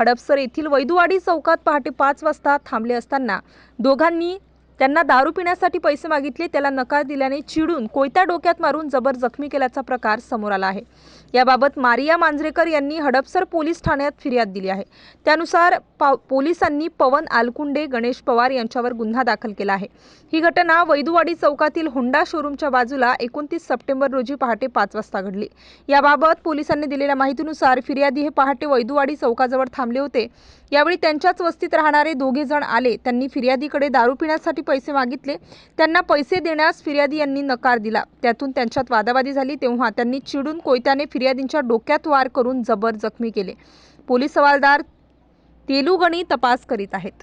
हडपसर येथील वैदुवाडी चौकात पहाटे पाच वाजता थांबले असताना दोघांनी त्यांना दारू पिण्यासाठी पैसे मागितले त्याला नकार दिल्याने चिडून कोयता डोक्यात मारून जबर जखमी केल्याचा प्रकार समोर आला आहे. याबाबत मारिया मांजरेकर यांनी हडपसर पोलीस ठाण्यात फिर्याद दिली आहे. त्यानुसार पोलिसांनी पवन आलकुंडे गणेश पवार यांच्यावर गुन्हा दाखल केला आहे. ही घटना वैदुवाडी चौकातील होंडा शोरूमच्या बाजूला एकोणतीस सप्टेंबर रोजी पहाटे पाच वाजता घडली. याबाबत पोलिसांनी दिलेल्या माहितीनुसार फिर्यादी हे पहाटे वैदुवाडी चौकाजवळ थांबले होते. यावेळी त्यांच्याच वस्तीत राहणारे दोघे जण आले. त्यांनी फिर्यादीकडे दारू पिण्यासाठी पैसे मागितले त्यांना पैसे देण्यास फिर्यादी यांनी नकार दिला. त्यातून त्यांच्यात वादावादी झाली तेव्हा त्यांनी चिडून कोयत्याने फिर्यादींच्या डोक्यात वार करून जबर जखमी केले. पोलीस हवालदार तेलुगणी तपास करीत आहेत.